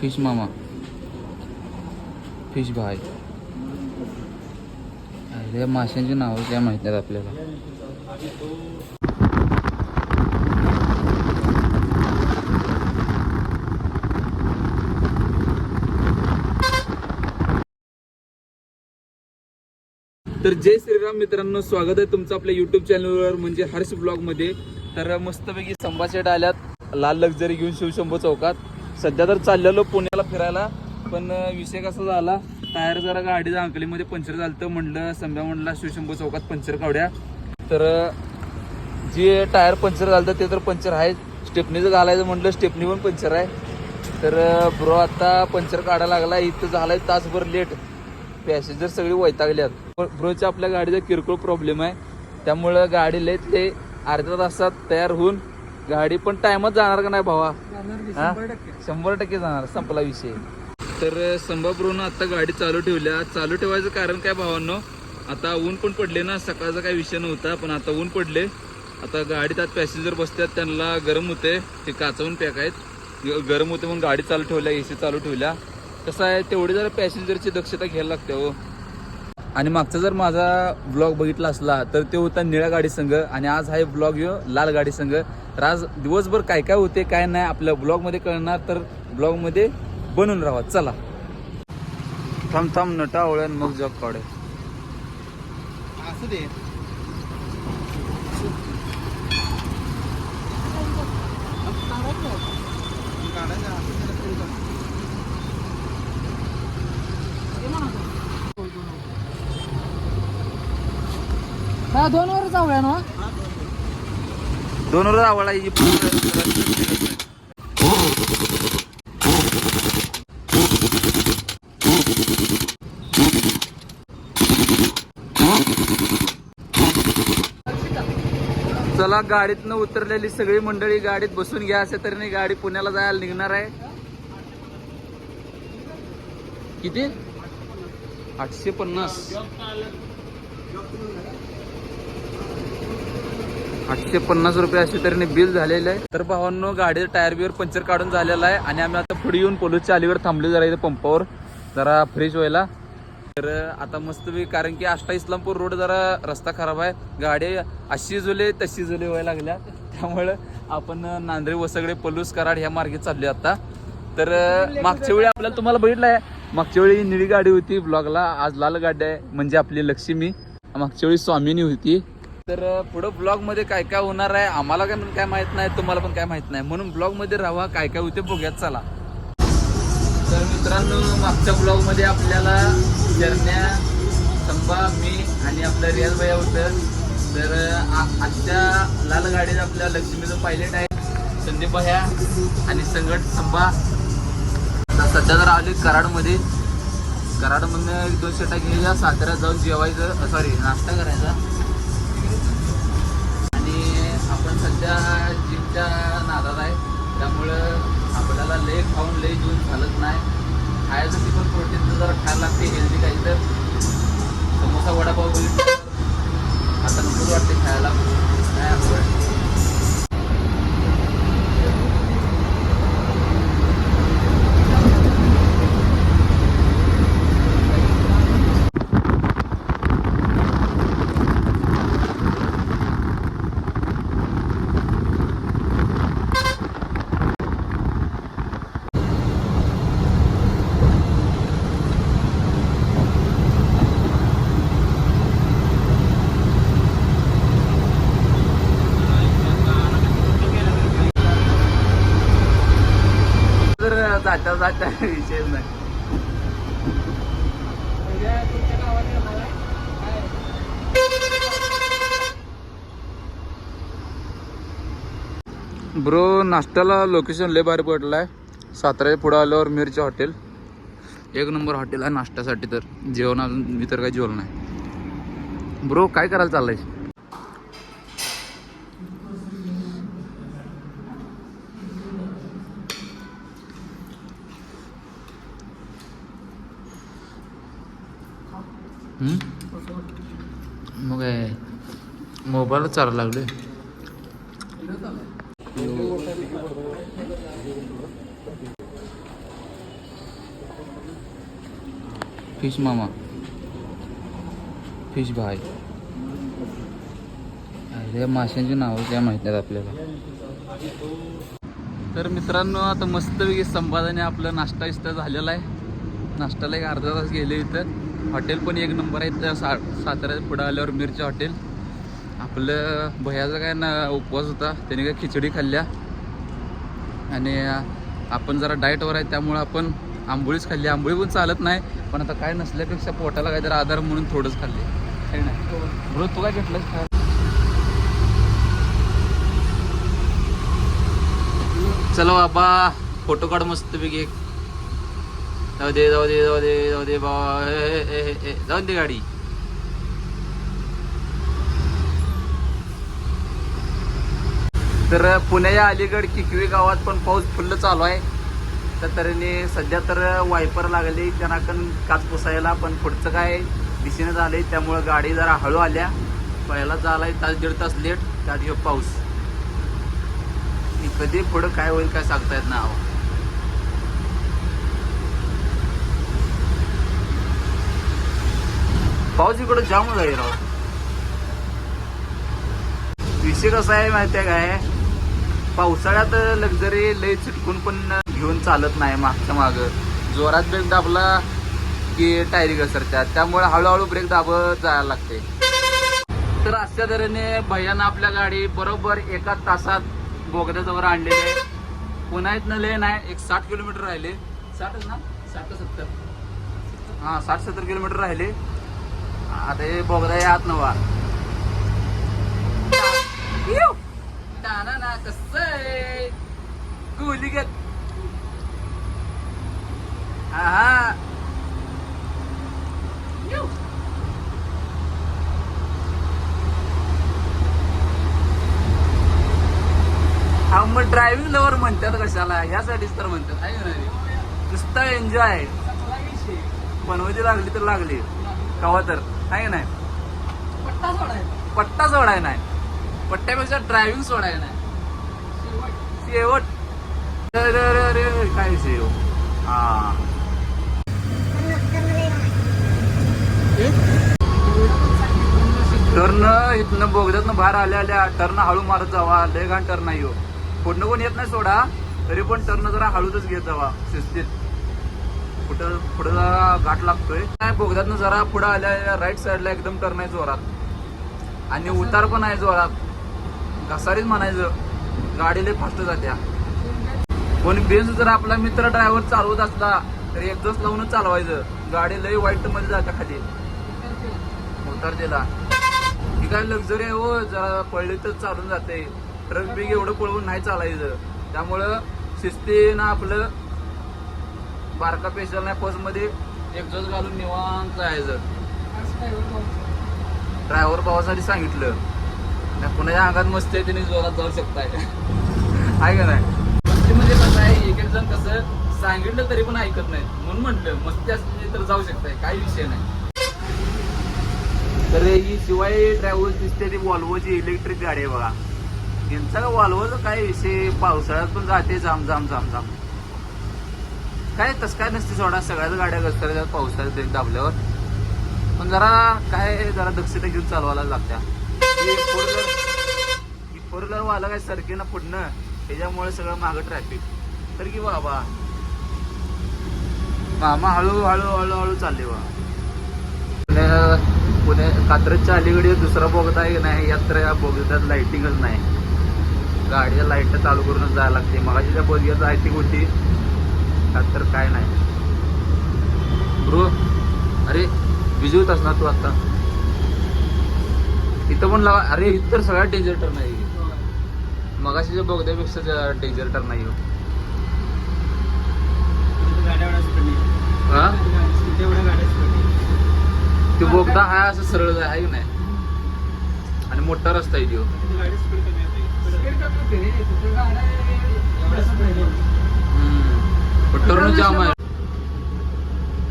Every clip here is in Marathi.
फिश मामा फिश भाई या माशांची नावं काय माहीत आहेत आपल्याला तर जय श्रीराम मित्रांनो स्वागत आहे तुमचं आपल्या युट्यूब चॅनलवर म्हणजे हर्ष ब्लॉगमध्ये तर मस्तपैकी संभाषेट आल्यात. लाल लक्झरी घेऊन शिवशंभू चौकात. सध्या तर चाललेलो पुण्याला फिरायला पण विषय कसा झाला टायर जरा गाडीच्या अंकलीमध्ये पंक्चर झालं तर म्हणलं संभ्या म्हणला शिवशंभू चौकात पंक्चर काढूया. तर जे टायर पंक्चर झालं ते तर पंक्चर आहे. स्टेपनीचं घालायचं म्हटलं स्टेपनी पण पंक्चर आहे. तर ब्रो आता पंक्चर काढायला लागला इथं झालाय तासभर लेट. पॅसेंजर सगळी वैतागल्यात ब्रोच्या आपल्या गाडीचा किरकोळ प्रॉब्लेम आहे. त्यामुळं गाडी लयत लय अर्ध्या तासात तयार होऊन गाडी पण टायमात जाणार का नाही भावा? हा? शंभर टक्के. जाणार संपला विषय. तर संभाब्रोनं आता गाडी चालू ठेवल्या. चालू ठेवायचं कारण काय भावांनो? आता ऊन पण पडले ना सकाळचा काही विषय नव्हता पण आता ऊन पडले. आता गाडीत आत पॅसेंजर बसतात त्यांना गरम होते ते काचावून पॅक आहेत. ग- गरम होते म्हणून गाडी चालू ठेवल्या ए सी चालू ठेवल्या. कसं आहे तेवढी जरा पॅसेंजरची दक्षता घ्यायला लागते हो. आणि मागचा जर माझा ब्लॉग बघितला असला तर ते होता निळ्या गाडी संघ आणि आज हा ब्लॉग यो लाल गाडी संघ. तर आज दिवसभर काय काय होते काय नाही आपल्या ब्लॉगमध्ये कळणार तर ब्लॉगमध्ये बनून राहा. चला. थांब थांब नटा ओळण मग जॉब काढे. असू दे. दोन वर जाऊया ना? दोन वर आवडला ही चला गाडीतनं उतरलेली सगळी मंडळी गाडीत बसून घ्या. असे तरी नाही गाडी पुण्याला जायला निघणार आहे. किती? आठशे पन्नास. आठशे पन्नास रुपये असे तरी बिल झालेलं आहे. तर भावांनो गाडीचं टायर बीवर पंक्चर काढून झालेला आहे आणि आम्ही आता पुढे येऊन पोलूसच्या अलीवर थांबले जरा इथे पंपावर जरा फ्रेश व्हायला. तर आता मस्त कारण की आष्टा इस्लामपूर रोड जरा रस्ता खराब आहे. गाडी अशी जुले तशी जुले व्हायला लागल्या. त्यामुळं आपण नांद्रे वसगडे पलूस कराड ह्या मार्गे चालले आता. तर मागच्या वेळी आपल्याला तुम्हाला बघितलं आहे मागच्या वेळी निळी गाडी होती ब्लॉगला आज लाल गाडी आहे म्हणजे आपली लक्ष्मी. मागच्या वेळी स्वामिनी होती. तर पुढं ब्लॉगमध्ये काय काय होणार आहे आम्हाला काय काय माहीत नाही तुम्हाला पण काय माहीत नाही. म्हणून ब्लॉगमध्ये राहा काय काय होते बघूयात चला. तर मित्रांनो मागच्या ब्लॉगमध्ये आपल्याला चरण्या संभा मी आणि आपलं रियाज भैया होतं. तर आजच्या लाल गाडीत आपल्या लक्ष्मीचं पायलट आहे संदीप भैया आणि संगट संभा आता सध्या जर आले कराडमध्ये. कराडमधनं एक दोन शेटा घ्यायच्या साताऱ्यात जाऊन जेवायचं सॉरी नाश्ता करायचा. सध्या जिमच्या नादात आहे. त्यामुळं आपल्याला लय खाऊन लय जेवून चालत नाही. खायसाठी पण प्रोटीनचं जरा खायला लागते हेल्दी काही तर. समोसा वडापाव बघितलं आता नकोच वाटते खायला. काय जाता जाता विषय नाही. ब्रो नाश्त्याला लोकेशन लय भारी पडलं आहे सातारा पुढं आल्यावर मिरची हॉटेल एक नंबर हॉटेल आहे नाश्त्यासाठी तर. जेवण अजून मी तर काही जेवण नाही. ब्रो काय करायला चाललंय हम्म? मग काय मोबाईलच चारा लागले फिश मामा. फिश भाई अरे माशांची नावं काय माहिती आहेत आपल्याला. तर मित्रांनो आता मस्तपैकी संपादने आपलं नाश्ता इस्ता झालेला आहे. नाश्त्याला एक अर्धा तास गेले इथं. हॉटेल पण एक नंबर आहे. त्या सा साताऱ्यात पुढं आल्यावर मिरच्या हॉटेल. आपलं भयाचा काय ना उपवास होता त्याने काय खिचडी खाल्ल्या. आणि आपण जरा डाएटवर आहे त्यामुळं आपण आंबोळीच खाल्ली. आंबोळी पण चालत नाही पण आता काय नसल्यापेक्षा पोटाला काहीतरी आधार म्हणून थोडंच खाल्ले. आहे ना? बरो तू काय घेतलंस काय चलो बाबा फोटो काढ मस्त पैकी जाऊ दे जाऊ दे जाऊ दे जाऊ दे बाबा. ए, ए, ए, जाऊ दे गाडी. तर पुण्याच्या अलीगड किकवी गावात पण पाऊस फुल्ल चालू आहे. तर तऱ्हेने सध्या तर वायपर लागली त्यांना पण काच पुसायला पण पुढचं काय दिशेने आहे त्यामुळं गाडी जरा हळू आल्या. पहिला आहे तास दीड तास लेट त्यात ह्यो पाऊस. कधी पुढं काय होईल काय सांगता येत नाही अहो. पाऊस इकडं जाम जाईल राव. विषय कसा आहे माहिती आहे काय? पावसाळ्यात लक्झरी लय चिटकून पण घेऊन चालत नाही मागच्या माग. जोरात ब्रेक दाबला की टायरी घसरतात. त्यामुळे हळूहळू ब्रेक दाबत जायला लागते. तर अशा तऱ्हेने भैयानं आपल्या गाडी बरोबर एका तासात बोगद्याजवळ आणलेली आहे. पुन्हा इथनं लय नाही एक साठ किलोमीटर राहिले. साठच ना? साठ सत्तर. हां साठ सत्तर किलोमीटर राहिले. आता हे बोगदा आत नवा ना कसं आहे घेत हा हा मग ड्रायव्हिंग लवर म्हणतात कशाला? ह्यासाठीच तर म्हणतात आहे नुसता एन्जॉय बनवती लागली तर लागली. कवा तर आहे नाही? पट्टा सोडाय नाही. पट्ट्यापेक्षा ड्रायव्हिंग सोडाय नाही. शेवट. काय विषय हो? हा टर्न इथनं बोगद्यातनं बाहेर आल्या आल्या टर्न हळू मारत जावा लय घाण टर्न नाही हो पुढनं कोण येत नाही सोडा तरी पण टर्न जरा हळूच घेत जावा शिस्तीत कुठं पुढं जरा घाट लागतोय काय बोगद्यातनं जरा पुढं आल्या राईट साईडला एकदम टर्न आहे जोरात आणि उतार पण आहे जोरात घसारीच म्हणायचं गाडी लय फास्ट जात्या कोणी बेस जर आपला मित्र ड्रायव्हर चालवत असला तर एक्झॉस्ट लावूनच चालवायचं. गाडी लय वाईटमध्ये जाता खाली. उतार दिला. ही काय लक्झरी आहे हो जरा पडली तर चालून जाते. ट्रक बिग एवढं पळवून नाही चालायचं. त्यामुळं शिस्तीनं आपलं बारका पेशल नाही फर्स्टमध्ये एक्झॉस्ट घालून निवांत जायचं. ड्रायव्हर भावासाठी सांगितलं. नाही कुणाच्या अंगात मस्त आहे त्याने जोरात जाऊ शकताय. आहे का नाही? मध्ये कसं आहे एक एक जण कसं सांगितलं तरी पण ऐकत नाही म्हणून म्हटलं मस्ती असली तर जाऊ शकताय काही विषय नाही. तर ही शिवाय ट्रॅव्हल्स दिसते ती वॉल्वोची इलेक्ट्रिक गाडी आहे बघा. यांचा वॉल्वोचा काय विषय? पावसाळ्यात पण जाते जाम जाम जाम जाम. काय तसं काय नसते सोडा सगळ्याच गाड्या घसरतात पावसाळ्यात दाबल्यावर. पण जरा काय जरा दक्षता घेऊन चालवायला लागत्या. फोर व्हीलर फोर वाला काय सरके ना त्याच्यामुळे सगळं मागं ट्रॅफिक तर की बाबा मामा हळू हळू हळू हळू चालले बा. पुणे पुणे कात्रजच्या अलीकडे दुसरा बोगदा आहे की नाही? यात या बोगद्यात लाइटिंगच नाही. गाडीच्या लाइट चालू करूनच जायला लागते. मगाशी त्या बोगद्यात लाइटिंग होती. त्यात तर काय नाही. ब्रो अरे बिझी होत असणार तू आता. इथं पण लावा. अरे इथं तर सगळ्यात डेंजर टर्न आहे. मगाशीच्या बोगद्यापेक्षा डेंजर टर्न नाही हो. हा? ते बोगदा हा असं सरळ आहे की नाही? आणि मोठा रस्ता आहे तो. टर्न जाम आहे.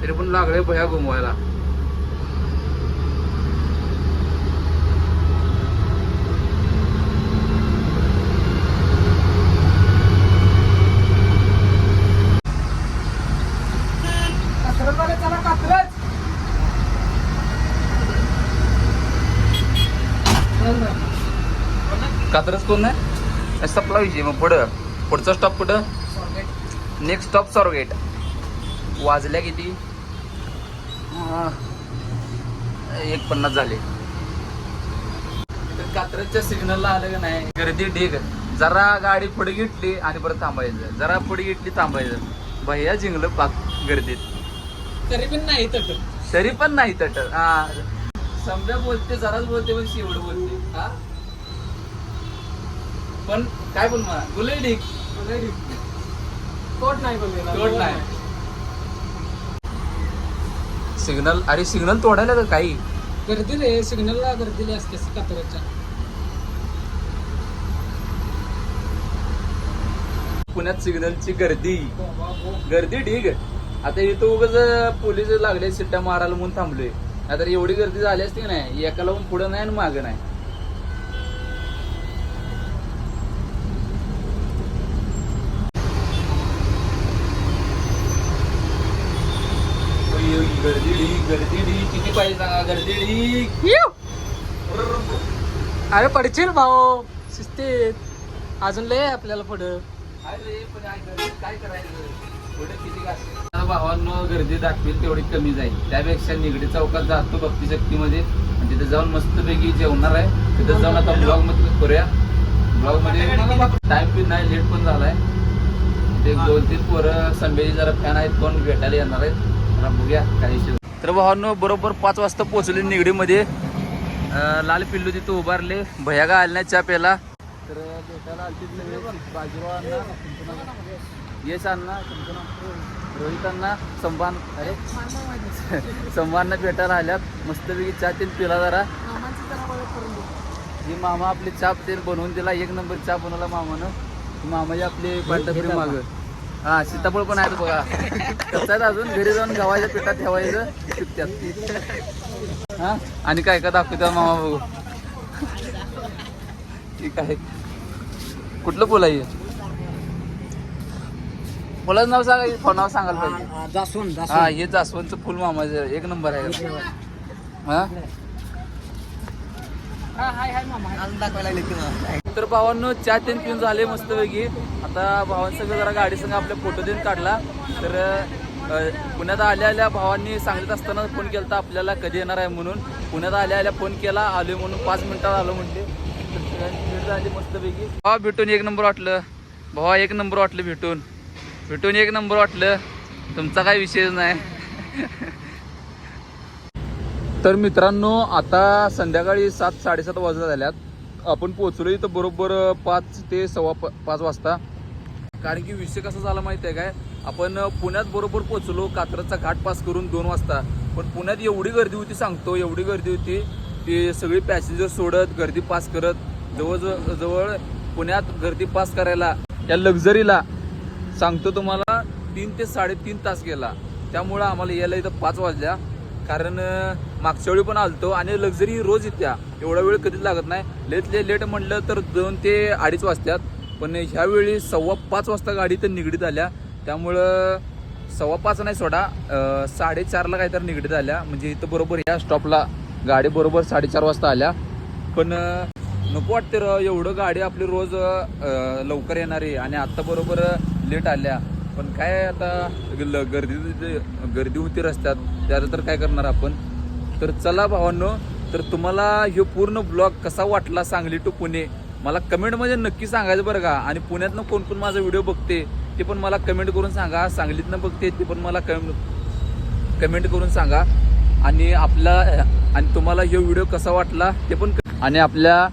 तरी पण लागले भया घुमवायला. कात्रज कोण नाही? सपला विषय मग पुढं. पुढचा स्टॉप कुठं? नेक्स्ट स्टॉप सॉरगेट वाजल्या किती. एक पन्नास झाले. तर कात्रजच्या सिग्नलला आलं का नाही? गर्दी ढीग. जरा गाडी पुढे घेतली आणि परत थांबायचं. जरा पुढे घेतली थांबायचं. भैया जिंकलं पाक गर्दीत. तरी पण नाही तट. तरी पण नाही तट. हा. समजा बोलते जराच बोलते पण शेवट बोलते. हा? पण काय बोल मला? बोलले ढीग कोट नाही तोड नाही. सिग्नल अरे सिग्नल तोडायला का काही? गर्दी रे सिग्नलला गर्दीली असते कातरच्या. पुण्यात सिग्नलची गर्दी. गर्दी ठीक आता इथं उगाच पोलीस लागले सिट्ट्या मारायला म्हणून थांबलोय. नाहीतर एवढी गर्दी झाली असती की नाही एका लावून पुढं नाही आणि मागं नाही. किती पाहिजे सांगा? अरे पडशील भाऊ. शिस्तीत. अजून लय आपल्याला पुढं. अरे पण काय करायचं? पुढे किती? भावांनो गर्दी दाखवेल तेवढी कमी जाईल. त्यापेक्षा निगडी चौकात जातो भक्ती शक्तीमध्ये आणि तिथे जाऊन मस्तपैकी जेवणार आहे. तिथे जाऊन आता ब्लॉगमध्ये करूया. ब्लॉगमध्ये टाइम पण नाही लेट पण झालाय. ते दोन तीन पोरं संबेची जरा फॅन आहेत कोण भेटायला येणार आहेत. बघूया काही. तर भावांनो बरोबर पाच वाजता पोहोचले निगडीमध्ये. लाल पिल्लू तिथं उभारले. भैया का आले नाही चहा प्याला तर बाजूला अण्णा येस अण्णा रोहित अण्णा संभान अरे संभांना भेटायला आल्यात. मस्तपैकी चहा तीन पिला जरा. ही मामा आपली चहा तेल बनवून दिला. एक नंबर चहा बनवला मामानं. मामाची आपली पांढरी माग. हा सीताफळ पण आहेत बघा. कसं आहेत अजून घरी जाऊन गव्हाच्या पिठात ठेवायचं. हा आणि काय काय दाखवतो मामा बघू. ठीक आहे. कुठलं फुल आहे हे? फुलाचं नाव सांगा नाव सांगायला पाहिजे. हा हे जास्वंदचं फुल मामाचं एक नंबर आहे. हा? तर भावांनो चहा तीन पिऊन झाले मस्तपैकी. आता भावांसंग जरा गाडी संग आपल्या फोटो देऊन काढला. तर पुण्यात आल्या आल्या भावांनी सांगत असताना फोन केला आपल्याला कधी येणार आहे म्हणून. पुण्यात आल्या आल्या फोन केला आलोय म्हणून पाच मिनिटात आलो म्हणते तर भेट झाली मस्तपैकी. भावा भेटून एक नंबर वाटलं. भावा एक नंबर वाटलं भेटून. भेटून एक नंबर वाटलं. तुमचा काही विषयच नाही. तर मित्रांनो आता संध्याकाळी सात साडेसात वाजता झाल्यात. आपण पोहोचलो इथं बरोबर पाच ते सव्वा प- पाच वाजता. कारण की विषय कसा झाला माहिती आहे काय? आपण पुण्यात बरोबर पोहोचलो कात्रजचा घाट पास करून दोन वाजता. पण पुण्यात एवढी गर्दी होती सांगतो एवढी गर्दी होती की सगळी पॅसेंजर सोडत गर्दी पास करत जवळजवळ जवळ पुण्यात गर्दी पास करायला या लक्झरीला सांगतो तुम्हाला तीन ते साडेतीन तास गेला. त्यामुळं आम्हाला यायला इथं पाच वाजल्या. कारण मागच्या वेळी पण आलतो आणि लक्झरी रोज येत्या एवढा वेळ कधीच लागत नाही. लेटले लेट म्हटलं तर दोन ते अडीच वाजतात पण ह्यावेळी सव्वा पाच वाजता गाडी तर निगडीत आल्या. त्यामुळं सव्वा पाच नाही सोडा साडेचारला काहीतरी निगडीत आल्या. म्हणजे इथं बरोबर या स्टॉपला गाडी बरोबर साडेचार वाजता आल्या. पण नको वाटते र एवढं गाडी आपली रोज लवकर येणारी आणि आत्ता बरोबर लेट आल्या. पण काय आता ल- गर्दी गर्दी होती रस्त्यात त्याला तर काय करणार आपण? तर चला भावांनो तर तुम्हाला हे पूर्ण ब्लॉग कसा वाटला सांगली टू पुणे? मला कमेंटमध्ये नक्की सांगायचं बरं का. आणि पुण्यातनं कोण कोण माझा व्हिडिओ बघते ते पण मला कमेंट करून सांगा. सांगलीतनं बघते ते पण मला कम कमेंट करून सांगा. आणि आपला आणि तुम्हाला हे व्हिडिओ कसा वाटला ते पण आणि आपल्या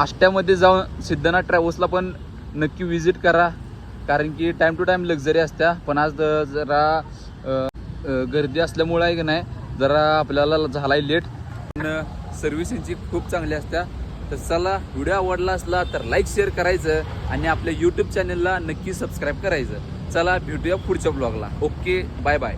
आष्ट्यामध्ये जाऊन सिद्धनाथ ट्रॅव्हल्सला पण नक्की विजिट करा. कारण की टाईम टू टाईम लक्झरी असत्या पण आज जरा गर्दी असल्यामुळं आहे की नाही जरा आपल्याला झालाय लेट पण सर्व्हिस यांची खूप चांगली असत्या. तर चला व्हिडिओ आवडला असला तर लाईक शेअर करायचं आणि आपल्या यूट्यूब चॅनलला नक्की सबस्क्राईब करायचं. चला भेटूया पुढच्या ब्लॉगला ओके बाय बाय